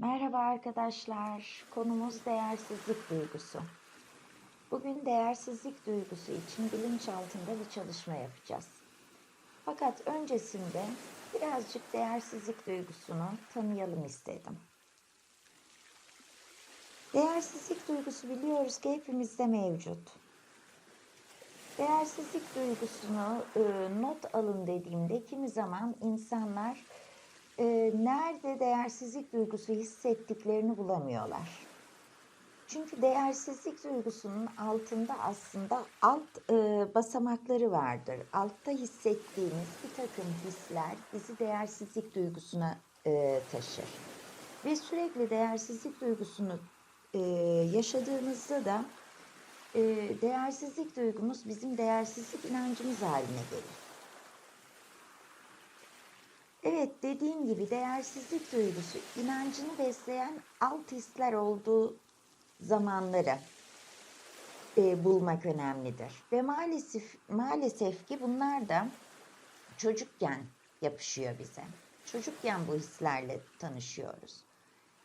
Merhaba arkadaşlar. Konumuz değersizlik duygusu. Bugün değersizlik duygusu için bilinçaltında bir çalışma yapacağız. Fakat öncesinde birazcık değersizlik duygusunu tanıyalım istedim. Değersizlik duygusu biliyoruz ki hepimizde mevcut. Değersizlik duygusunu e, not alın dediğimde kimi zaman insanlar e, nerede değersizlik duygusu hissettiklerini bulamıyorlar. Çünkü değersizlik duygusunun altında aslında alt e, basamakları vardır. Altta hissettiğimiz bir takım hisler bizi değersizlik duygusuna e, taşır. Ve sürekli değersizlik duygusunu e, yaşadığımızda da e, değersizlik duygumuz bizim değersizlik inancımız haline gelir. Evet dediğim gibi değersizlik duygusu inancını besleyen alt hisler olduğu zamanları e, bulmak önemlidir. Ve maalesef maalesef ki bunlar da çocukken yapışıyor bize. Çocukken bu hislerle tanışıyoruz.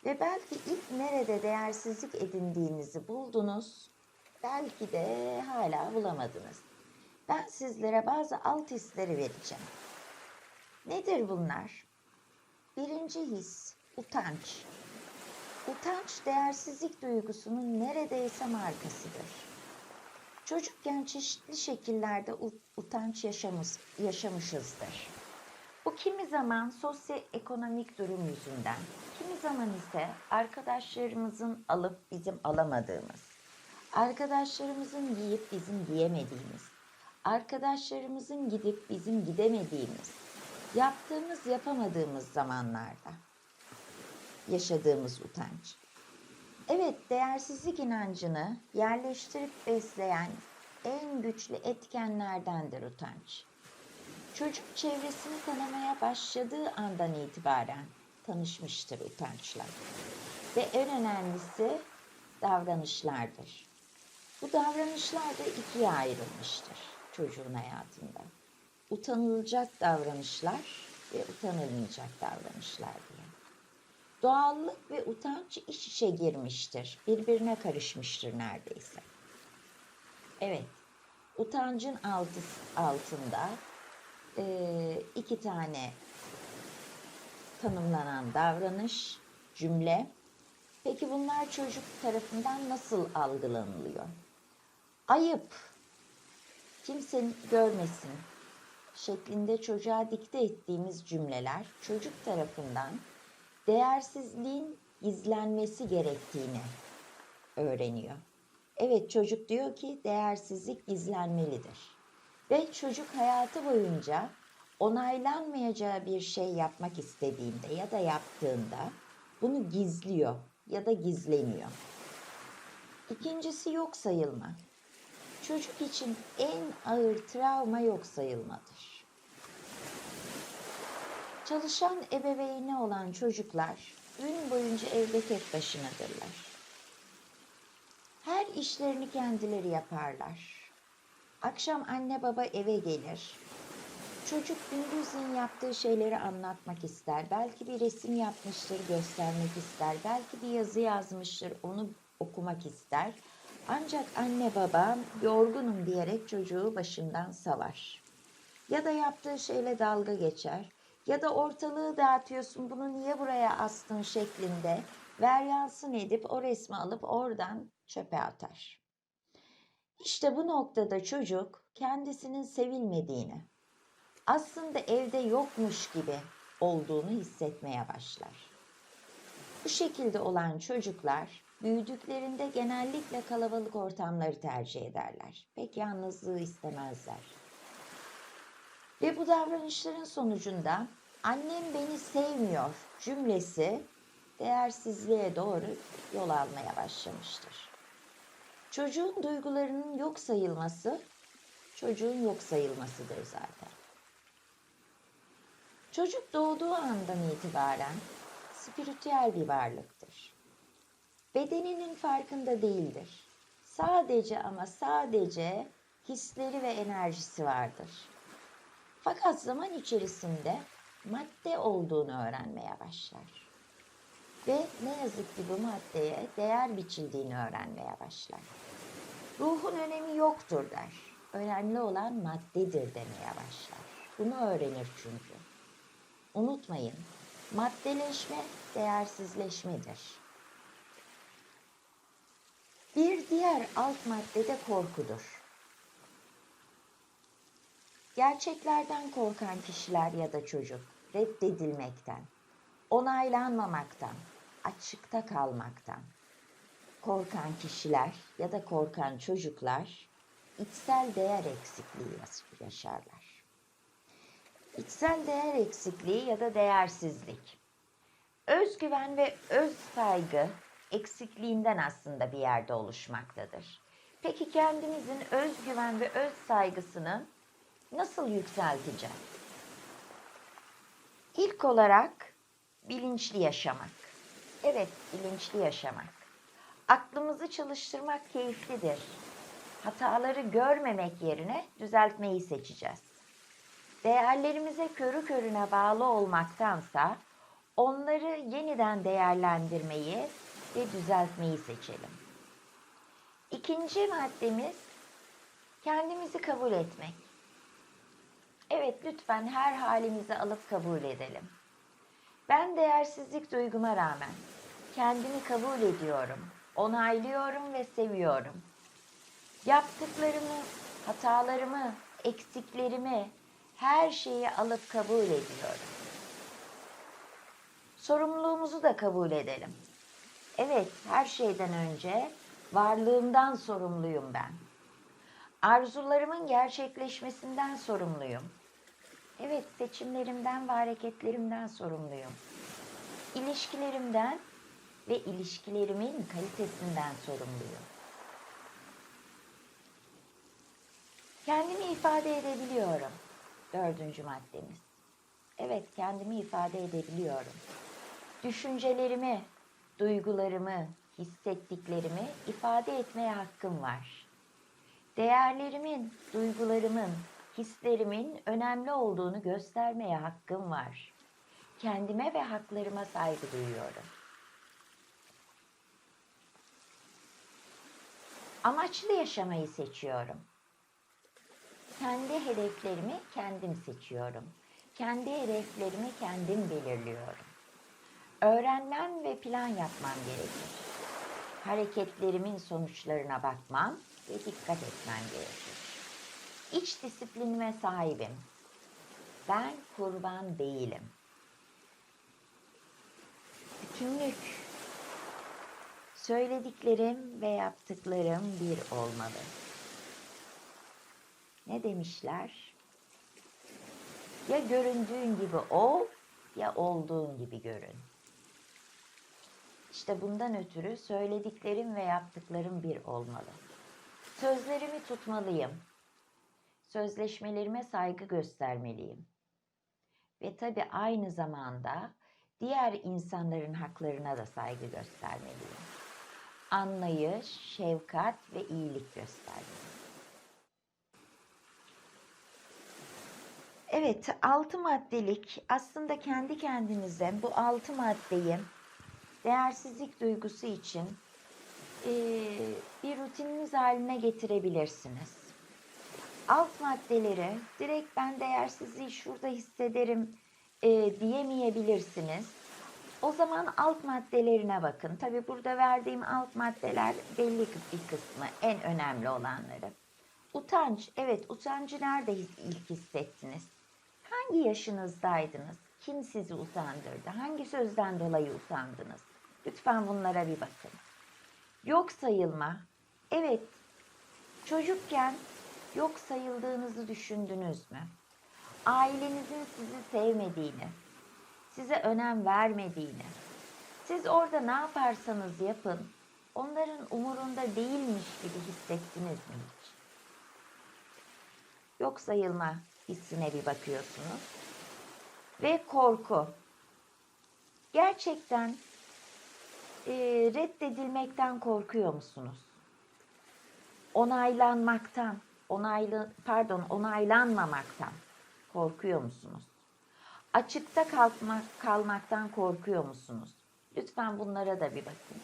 Ve belki ilk nerede değersizlik edindiğinizi buldunuz, belki de hala bulamadınız. Ben sizlere bazı alt hisleri vereceğim. Nedir bunlar? Birinci his, utanç. Utanç değersizlik duygusunun neredeyse markasıdır. Çocukken çeşitli şekillerde utanç yaşamış, yaşamışızdır. Bu kimi zaman sosyoekonomik durum yüzünden, kimi zaman ise arkadaşlarımızın alıp bizim alamadığımız, arkadaşlarımızın giyip bizim giyemediğimiz, arkadaşlarımızın gidip bizim gidemediğimiz, yaptığımız yapamadığımız zamanlarda yaşadığımız utanç. Evet, değersizlik inancını yerleştirip besleyen en güçlü etkenlerdendir utanç. Çocuk çevresini tanımaya başladığı andan itibaren tanışmıştır utançla. Ve en önemlisi davranışlardır. Bu davranışlar da ikiye ayrılmıştır çocuğun hayatında utanılacak davranışlar ve utanılmayacak davranışlar diye. Doğallık ve utanç iç içe girmiştir. Birbirine karışmıştır neredeyse. Evet, utancın altı, altında e, iki tane tanımlanan davranış, cümle. Peki bunlar çocuk tarafından nasıl algılanılıyor? Ayıp, kimsenin görmesin, şeklinde çocuğa dikte ettiğimiz cümleler çocuk tarafından değersizliğin gizlenmesi gerektiğini öğreniyor. Evet çocuk diyor ki değersizlik gizlenmelidir. Ve çocuk hayatı boyunca onaylanmayacağı bir şey yapmak istediğinde ya da yaptığında bunu gizliyor ya da gizleniyor. İkincisi yok sayılma çocuk için en ağır travma yok sayılmadır. Çalışan ebeveyni olan çocuklar gün boyunca evde tek başınadırlar. Her işlerini kendileri yaparlar. Akşam anne baba eve gelir. Çocuk gündüzün yaptığı şeyleri anlatmak ister. Belki bir resim yapmıştır, göstermek ister. Belki bir yazı yazmıştır, onu okumak ister. Ancak anne baba yorgunum diyerek çocuğu başından savar. Ya da yaptığı şeyle dalga geçer ya da ortalığı dağıtıyorsun bunu niye buraya astın şeklinde veryansın edip o resmi alıp oradan çöpe atar. İşte bu noktada çocuk kendisinin sevilmediğini, aslında evde yokmuş gibi olduğunu hissetmeye başlar. Bu şekilde olan çocuklar Büyüdüklerinde genellikle kalabalık ortamları tercih ederler. Pek yalnızlığı istemezler. Ve bu davranışların sonucunda annem beni sevmiyor cümlesi değersizliğe doğru yol almaya başlamıştır. Çocuğun duygularının yok sayılması çocuğun yok sayılmasıdır zaten. Çocuk doğduğu andan itibaren spiritüel bir varlıktır bedeninin farkında değildir. Sadece ama sadece hisleri ve enerjisi vardır. Fakat zaman içerisinde madde olduğunu öğrenmeye başlar. Ve ne yazık ki bu maddeye değer biçildiğini öğrenmeye başlar. Ruhun önemi yoktur der. Önemli olan maddedir demeye başlar. Bunu öğrenir çünkü. Unutmayın, maddeleşme değersizleşmedir. Bir diğer alt madde de korkudur. Gerçeklerden korkan kişiler ya da çocuk reddedilmekten, onaylanmamaktan, açıkta kalmaktan korkan kişiler ya da korkan çocuklar içsel değer eksikliği yaşarlar. İçsel değer eksikliği ya da değersizlik. Özgüven ve öz saygı eksikliğinden aslında bir yerde oluşmaktadır. Peki kendimizin özgüven ve öz saygısını nasıl yükselteceğiz? İlk olarak bilinçli yaşamak. Evet, bilinçli yaşamak. Aklımızı çalıştırmak keyiflidir. Hataları görmemek yerine düzeltmeyi seçeceğiz. Değerlerimize körü körüne bağlı olmaktansa onları yeniden değerlendirmeyi ve düzeltmeyi seçelim. İkinci maddemiz kendimizi kabul etmek. Evet lütfen her halimizi alıp kabul edelim. Ben değersizlik duyguma rağmen kendimi kabul ediyorum, onaylıyorum ve seviyorum. Yaptıklarımı, hatalarımı, eksiklerimi, her şeyi alıp kabul ediyorum. Sorumluluğumuzu da kabul edelim. Evet, her şeyden önce varlığımdan sorumluyum ben. Arzularımın gerçekleşmesinden sorumluyum. Evet, seçimlerimden ve hareketlerimden sorumluyum. İlişkilerimden ve ilişkilerimin kalitesinden sorumluyum. Kendimi ifade edebiliyorum. Dördüncü maddemiz. Evet, kendimi ifade edebiliyorum. Düşüncelerimi, duygularımı, hissettiklerimi ifade etmeye hakkım var. Değerlerimin, duygularımın, hislerimin önemli olduğunu göstermeye hakkım var. Kendime ve haklarıma saygı duyuyorum. Amaçlı yaşamayı seçiyorum. Kendi hedeflerimi kendim seçiyorum. Kendi hedeflerimi kendim belirliyorum. Öğrenmem ve plan yapmam gerekir. Hareketlerimin sonuçlarına bakmam ve dikkat etmem gerekir. İç disiplinime sahibim. Ben kurban değilim. Bütünlük. Söylediklerim ve yaptıklarım bir olmalı. Ne demişler? Ya göründüğün gibi ol ya olduğun gibi görün. İşte bundan ötürü söylediklerim ve yaptıklarım bir olmalı. Sözlerimi tutmalıyım. Sözleşmelerime saygı göstermeliyim. Ve tabii aynı zamanda diğer insanların haklarına da saygı göstermeliyim. Anlayış, şefkat ve iyilik göstermeliyim. Evet, altı maddelik aslında kendi kendinize bu altı maddeyi değersizlik duygusu için e, bir rutininiz haline getirebilirsiniz. Alt maddeleri direkt ben değersizliği şurada hissederim e, diyemeyebilirsiniz. O zaman alt maddelerine bakın. Tabi burada verdiğim alt maddeler belli bir kısmı, en önemli olanları. Utanç, evet utancı nerede ilk hissettiniz? Hangi yaşınızdaydınız? Kim sizi utandırdı? Hangi sözden dolayı utandınız? Lütfen bunlara bir bakın. Yok sayılma. Evet, çocukken yok sayıldığınızı düşündünüz mü? Ailenizin sizi sevmediğini, size önem vermediğini, siz orada ne yaparsanız yapın, onların umurunda değilmiş gibi hissettiniz mi hiç? Yok sayılma hissine bir bakıyorsunuz. Ve korku. Gerçekten e, reddedilmekten korkuyor musunuz? Onaylanmaktan, onaylı pardon, onaylanmamaktan korkuyor musunuz? Açıkta kalkmak, kalmaktan korkuyor musunuz? Lütfen bunlara da bir bakın.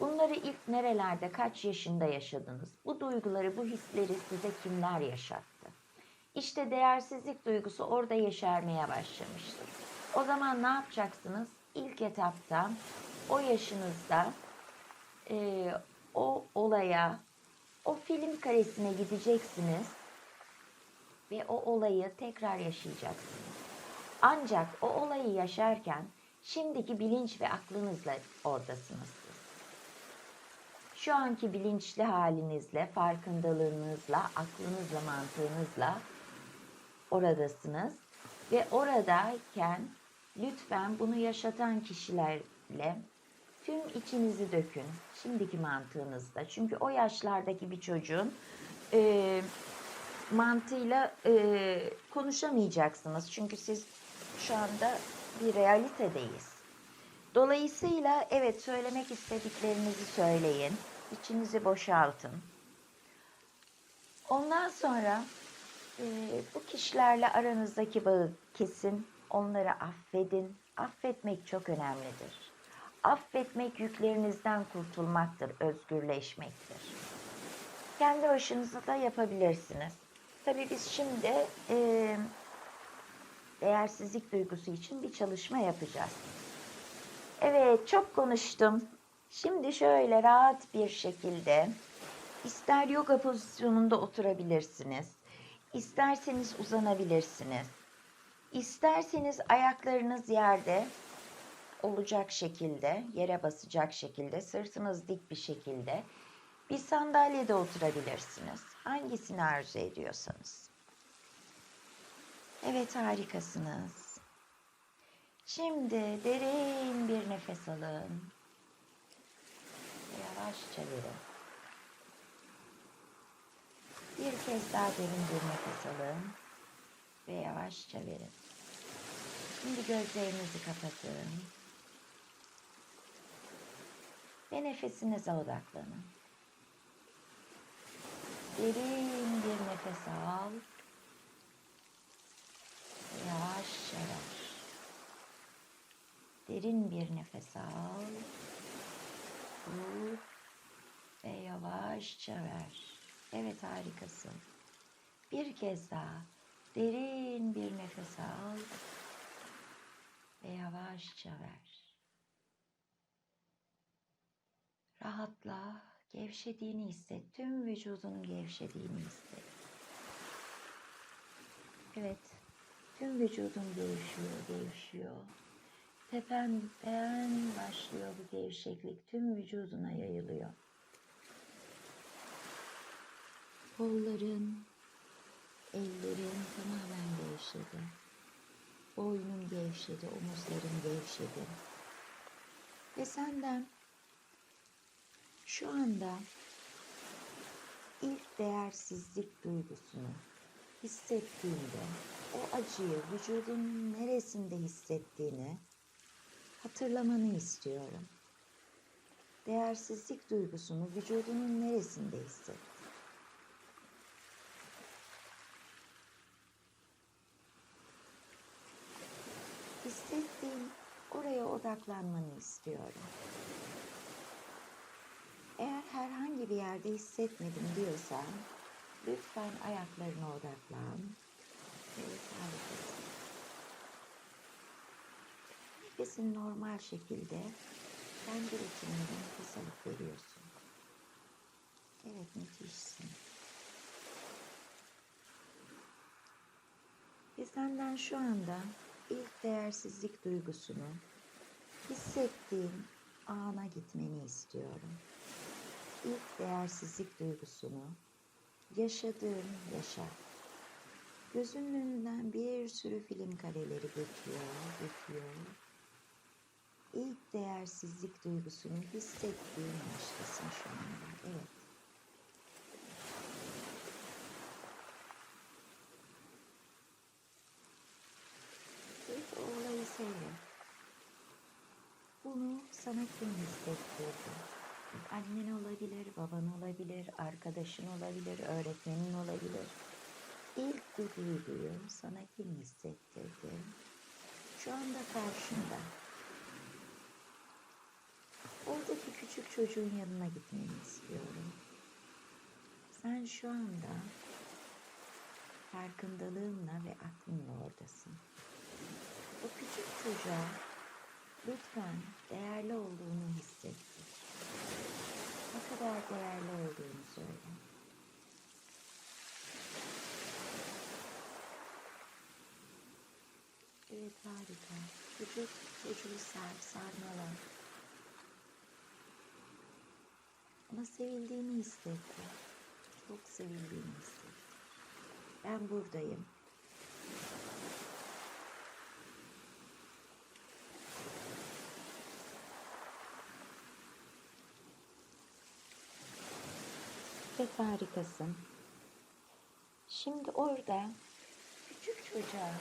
Bunları ilk nerelerde, kaç yaşında yaşadınız? Bu duyguları, bu hisleri size kimler yaşattı? İşte değersizlik duygusu orada yeşermeye başlamıştır. O zaman ne yapacaksınız? İlk etapta o yaşınızda e, o olaya, o film karesine gideceksiniz ve o olayı tekrar yaşayacaksınız. Ancak o olayı yaşarken şimdiki bilinç ve aklınızla oradasınız. Şu anki bilinçli halinizle, farkındalığınızla, aklınızla, mantığınızla oradasınız ve oradayken lütfen bunu yaşatan kişilerle tüm içinizi dökün şimdiki mantığınızda. Çünkü o yaşlardaki bir çocuğun e, mantığıyla e, konuşamayacaksınız. Çünkü siz şu anda bir realitedeyiz. Dolayısıyla evet söylemek istediklerinizi söyleyin. İçinizi boşaltın. Ondan sonra e, bu kişilerle aranızdaki bağı kesin. Onları affedin. Affetmek çok önemlidir. Affetmek yüklerinizden kurtulmaktır, özgürleşmektir. Kendi başınıza da yapabilirsiniz. Tabii biz şimdi e, değersizlik duygusu için bir çalışma yapacağız. Evet, çok konuştum. Şimdi şöyle rahat bir şekilde ister yoga pozisyonunda oturabilirsiniz, isterseniz uzanabilirsiniz. İsterseniz ayaklarınız yerde olacak şekilde, yere basacak şekilde, sırtınız dik bir şekilde bir sandalyede oturabilirsiniz. Hangisini arzu ediyorsanız. Evet harikasınız. Şimdi derin bir nefes alın. Yavaşça verin. Bir kez daha derin bir nefes alın ve yavaşça verin. Şimdi gözlerinizi kapatın. Ve nefesinize odaklanın. Derin bir nefes al. Ve Yavaşça ver. Derin bir nefes al. Tut ve yavaşça ver. Evet harikasın. Bir kez daha derin bir nefes al ve yavaşça ver. Rahatla, gevşediğini hisset. Tüm vücudunun gevşediğini hisset. Evet, tüm vücudun gevşiyor, gevşiyor. Tependen başlıyor bu gevşeklik. Tüm vücuduna yayılıyor. Kolların, ellerin tamamen gevşedi. Boynun gevşedi, omuzların gevşedi. Ve senden şu anda ilk değersizlik duygusunu hissettiğinde o acıyı vücudun neresinde hissettiğini hatırlamanı istiyorum. Değersizlik duygusunu vücudunun neresinde hisset? Hissettiğin oraya odaklanmanı istiyorum. Eğer herhangi bir yerde hissetmedim diyorsan lütfen ayaklarına odaklan. Nefesini normal şekilde kendi ritminde nefes alıp veriyorsun. Evet, müthişsin. Ve senden şu anda ilk değersizlik duygusunu hissettiğin ana gitmeni istiyorum. İlk değersizlik duygusunu yaşadığın yaşa. Gözünün önünden bir sürü film kareleri geçiyor, geçiyor. İlk değersizlik duygusunu hissettiğin yaştasın şu anda. Evet. Bir olayı seyret. Bunu sana kim hissettirdi? Annen olabilir, baban olabilir, arkadaşın olabilir, öğretmenin olabilir. İlk bu duyguyu sana kim hissettirdi? Şu anda karşında. küçük çocuğun yanına gitmeni istiyorum. Sen şu anda farkındalığınla ve aklınla oradasın. O küçük çocuğa lütfen değerli olduğunu hissettir. Ne kadar değerli olduğunu söyle. Evet harika. Çocuk çocuğu sar, sarmala. Ama sevildiğini hissetti. Çok sevildiğini hissetti. Ben buradayım. Ve harikasın. Şimdi orada küçük çocuğa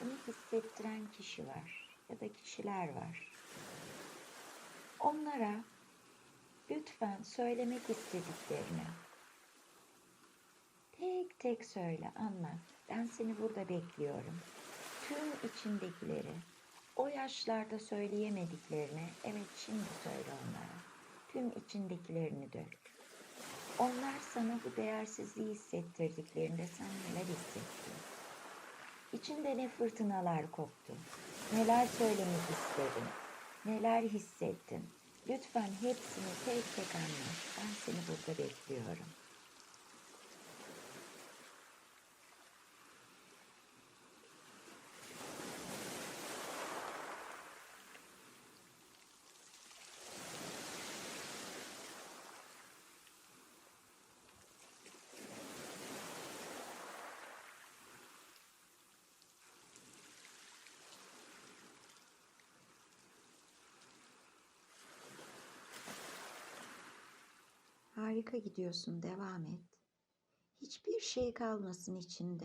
bunu hissettiren kişi var ya da kişiler var. Onlara lütfen söylemek istediklerini tek tek söyle, anlat. Ben seni burada bekliyorum. Tüm içindekileri, o yaşlarda söyleyemediklerini, evet şimdi söyle onlara. Tüm içindekilerini dök. Onlar sana bu değersizliği hissettirdiklerinde sen neler hissettin? İçinde ne fırtınalar koptu? Neler söylemek istedin? Neler hissettin? Lütfen hepsini tek tek anlat. Ben seni burada bekliyorum. Harika gidiyorsun, devam et. Hiçbir şey kalmasın içinde.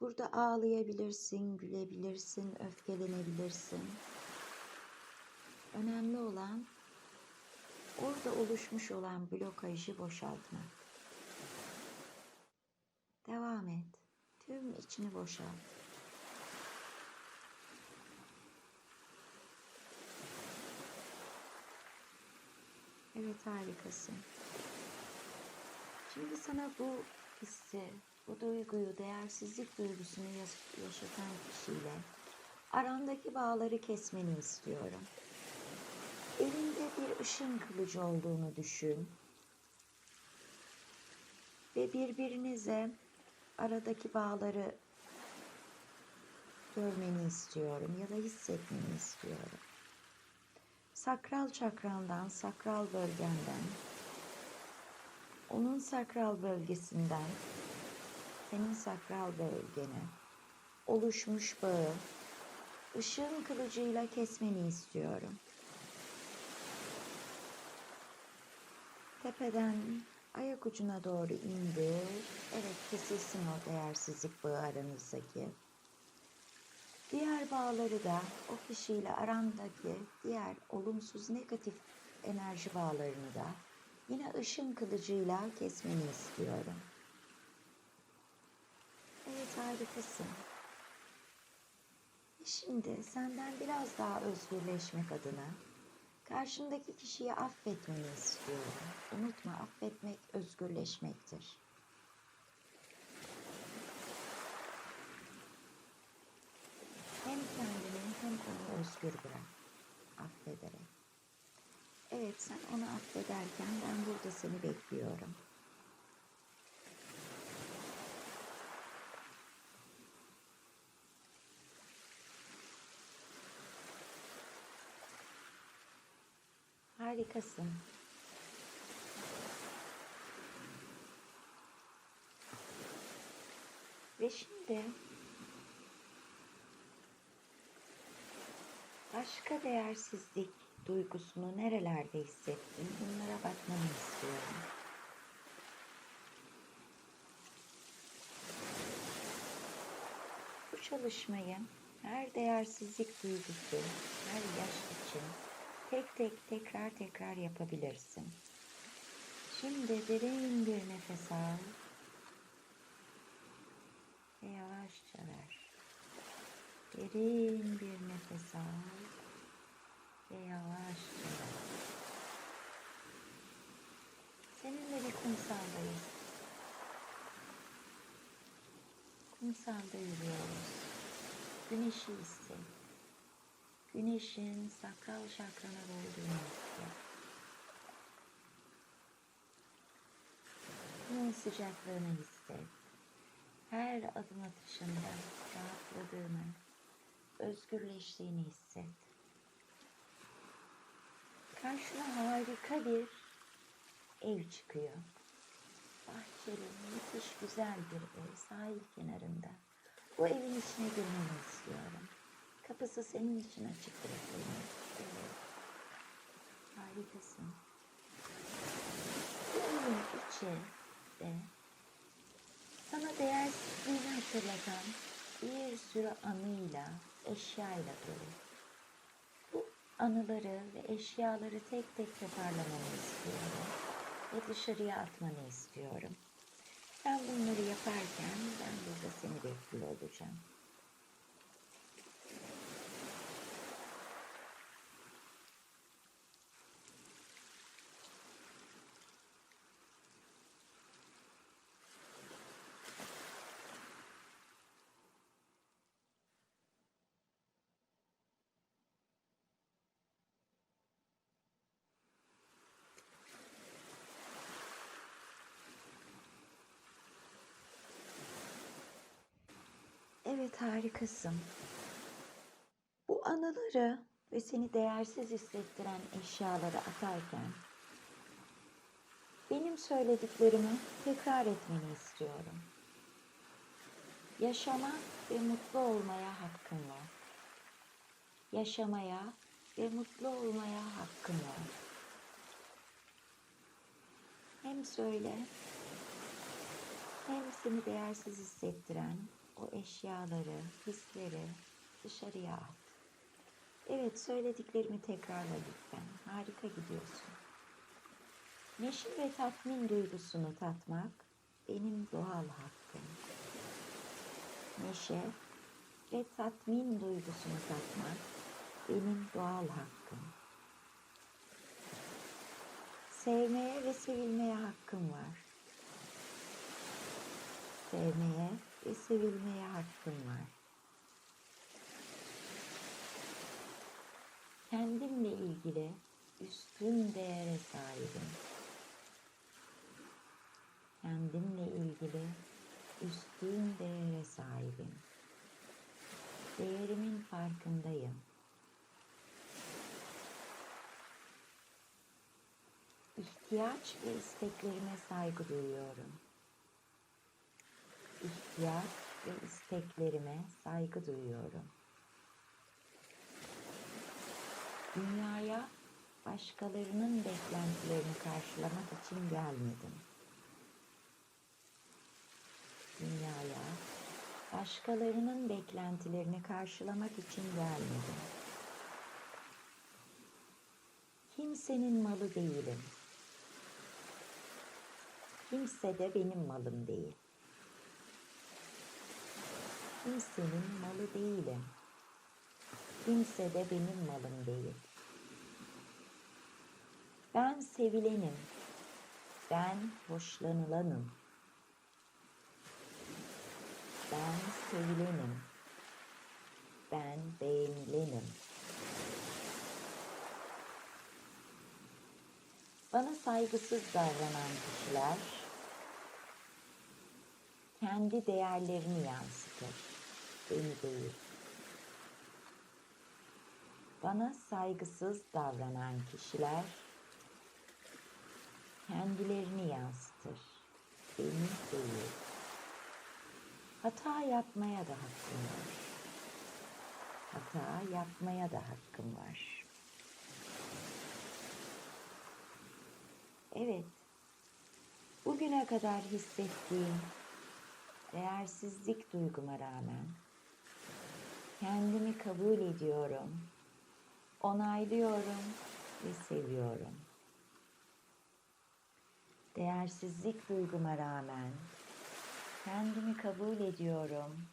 Burada ağlayabilirsin, gülebilirsin, öfkelenebilirsin. Önemli olan orada oluşmuş olan blokajı boşaltmak. Devam et. Tüm içini boşalt. Evet harikasın. Şimdi sana bu hissi, bu duyguyu, değersizlik duygusunu yaş- yaşatan kişiyle arandaki bağları kesmeni istiyorum. Elinde bir ışın kılıcı olduğunu düşün. Ve birbirinize aradaki bağları görmeni istiyorum ya da hissetmeni istiyorum. Sakral çakrandan, sakral bölgenden onun sakral bölgesinden senin sakral bölgene oluşmuş bağı ışığın kılıcıyla kesmeni istiyorum. Tepeden ayak ucuna doğru indir. Evet kesilsin o değersizlik bağı aranızdaki. Diğer bağları da o kişiyle arandaki diğer olumsuz negatif enerji bağlarını da Yine ışın kılıcıyla kesmeni istiyorum. Evet harikasın. Şimdi senden biraz daha özgürleşmek adına karşındaki kişiyi affetmeni istiyorum. Unutma affetmek özgürleşmektir. Hem kendini hem onu özgür bırak. Affederek. Evet sen onu affederken ben burada seni bekliyorum. Harikasın. Ve şimdi başka değersizlik duygusunu nerelerde hissettin? Bunlara bakmanı istiyorum. Bu çalışmayı her değersizlik duygusu, her yaş için tek tek tekrar tekrar yapabilirsin. Şimdi derin bir nefes al ve yavaşça ver. Derin bir nefes al ve yavaşça. Seninle bir kumsaldayız. Kumsalda yürüyoruz. Güneşi hisset. Güneşin sakral şakrana doğduğunu hisset. Bunun sıcaklığını hisset. Her adım atışında rahatladığını, özgürleştiğini hisset. Karşına harika bir ev çıkıyor. Bahçeli, müthiş güzel bir ev sahil kenarında. Bu evin içine girmeni istiyorum. Kapısı senin için açık bırakılmış. Evet. Harikasın. Bu evin içi de sana değersizliğini hatırlatan bir sürü anıyla, eşyayla dolu. Bu anıları ve eşyaları tek tek toparlamanı istiyorum ve dışarıya atmanı istiyorum. Ben bunları yaparken ben burada seni bekliyor olacağım. Evet harikasın. Bu anıları ve seni değersiz hissettiren eşyaları atarken benim söylediklerimi tekrar etmeni istiyorum. Yaşama ve mutlu olmaya hakkın var. Yaşamaya ve mutlu olmaya hakkın var. Hem söyle hem seni değersiz hissettiren o eşyaları, hisleri dışarıya at. Evet söylediklerimi tekrarla lütfen. Harika gidiyorsun. Neşe ve tatmin duygusunu tatmak benim doğal hakkım. Neşe ve tatmin duygusunu tatmak benim doğal hakkım. Sevmeye ve sevilmeye hakkım var. Sevmeye ve sevilmeye hakkım var. Kendimle ilgili üstün değere sahibim. Kendimle ilgili üstün değere sahibim. Değerimin farkındayım. İhtiyaç ve isteklerime saygı duyuyorum ihtiyaç ve isteklerime saygı duyuyorum. Dünyaya başkalarının beklentilerini karşılamak için gelmedim. Dünyaya başkalarının beklentilerini karşılamak için gelmedim. Kimsenin malı değilim. Kimse de benim malım değil kimsenin malı değilim. Kimse de benim malım değil. Ben sevilenim. Ben hoşlanılanım. Ben sevilenim. Ben beğenilenim. Bana saygısız davranan kişiler kendi değerlerini yansıtır beni değil. Bana saygısız davranan kişiler kendilerini yansıtır, beni değil. Hata yapmaya da hakkım var. Hata yapmaya da hakkım var. Evet, bugüne kadar hissettiğim değersizlik duyguma rağmen Kendimi kabul ediyorum. Onaylıyorum ve seviyorum. Değersizlik duyguma rağmen kendimi kabul ediyorum.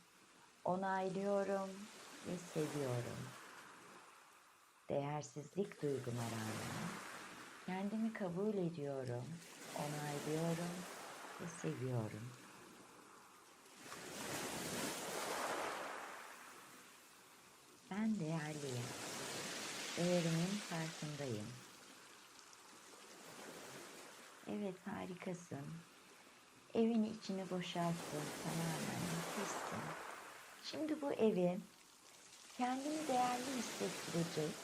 Onaylıyorum ve seviyorum. Değersizlik duyguma rağmen kendimi kabul ediyorum, onaylıyorum ve seviyorum. Ben değerliyim. Değerimin farkındayım. Evet harikasın. Evin içini boşalttın tamamen. Nefissin. Şimdi bu evi kendini değerli hissettirecek,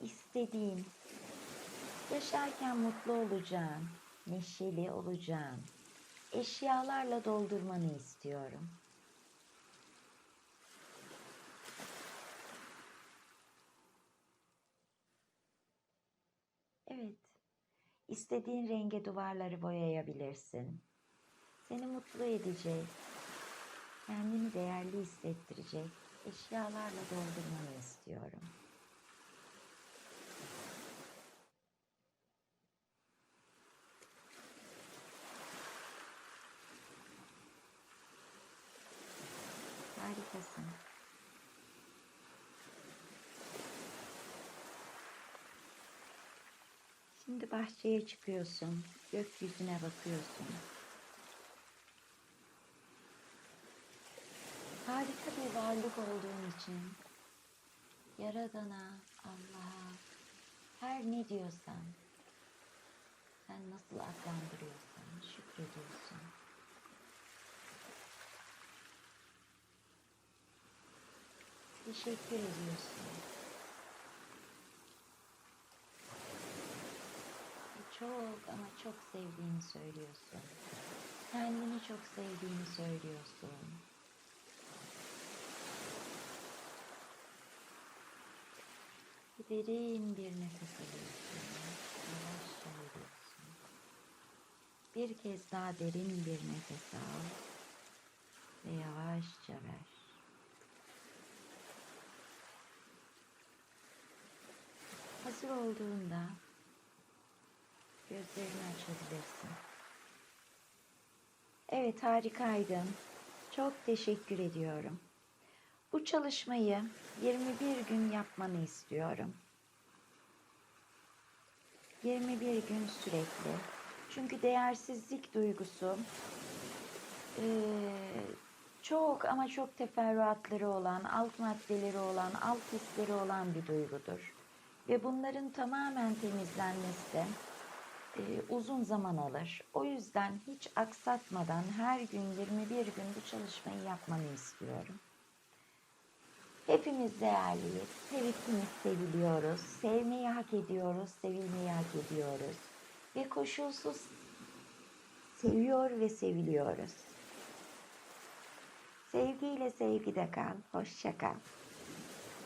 istediğin, yaşarken mutlu olacağın, neşeli olacağın eşyalarla doldurmanı istiyorum. Evet, istediğin renge duvarları boyayabilirsin. Seni mutlu edecek, kendini değerli hissettirecek eşyalarla doldurmanı istiyorum. Harikasın. Şimdi bahçeye çıkıyorsun, gökyüzüne bakıyorsun. Harika bir varlık olduğun için Yaradan'a, Allah'a her ne diyorsan, sen nasıl adlandırıyorsan şükrediyorsun. Teşekkür ediyorsun. Ve Çok ama çok sevdiğini söylüyorsun. Kendini çok sevdiğini söylüyorsun. Derin bir nefes alıyorsun. Yavaşça veriyorsun. Bir kez daha derin bir nefes al. Ve yavaşça ver. Hazır olduğunda gözlerini açabilirsin. Evet harikaydın. Çok teşekkür ediyorum. Bu çalışmayı 21 gün yapmanı istiyorum. 21 gün sürekli. Çünkü değersizlik duygusu eee, çok ama çok teferruatları olan, alt maddeleri olan, alt hisleri olan bir duygudur. Ve bunların tamamen temizlenmesi de e, uzun zaman alır. O yüzden hiç aksatmadan her gün 21 gün bu çalışmayı yapmanı istiyorum. Hepimiz değerliyiz. Hepimiz seviliyoruz. Sevmeyi hak ediyoruz. Sevilmeyi hak ediyoruz. Ve koşulsuz seviyor ve seviliyoruz. Sevgiyle sevgide kal. Hoşça kal.